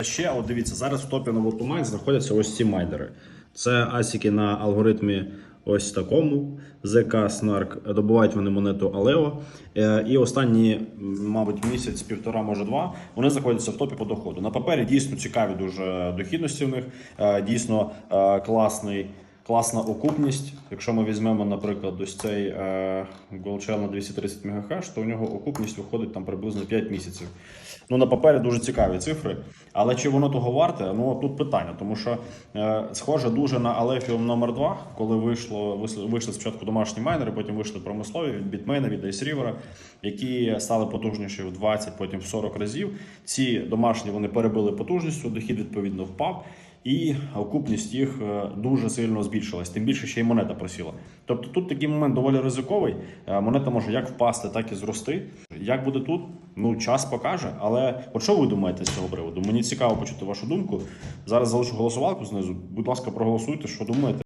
А ще, от дивіться, зараз в топі на Волтумайн знаходяться ось ці майдери. Це асіки на алгоритмі ось такому. ЗК Snark. Добувають вони монету Алео. Е, І останні, мабуть, місяць, півтора, може два, вони знаходяться в топі по доходу. На папері дійсно цікаві дуже дохідності в них, е, дійсно е, класний. Класна окупність. Якщо ми візьмемо, наприклад, ось цей е, Goldshell на 230 МГц, то у нього окупність виходить там приблизно 5 місяців. Ну, на папері дуже цікаві цифри. Але чи воно того варте? Ну тут питання, тому що е, схоже дуже на Alephium номер 2 коли вийшло вийшли, спочатку домашні майнери, потім вийшли промислові від Bitmain, від Ice які стали потужніші в 20, потім в 40 разів. Ці домашні вони перебили потужністю, дохід відповідно впав. І окупність їх е, дуже сильно збільшилась, тим більше ще й монета просіла. Тобто тут такий момент доволі ризиковий. Е, Монета може як впасти, так і зрости. Як буде тут? Ну, час покаже. Але от що ви думаєте з цього приводу? Мені цікаво почути вашу думку. Зараз залишу голосувалку знизу. Будь ласка, проголосуйте, що думаєте.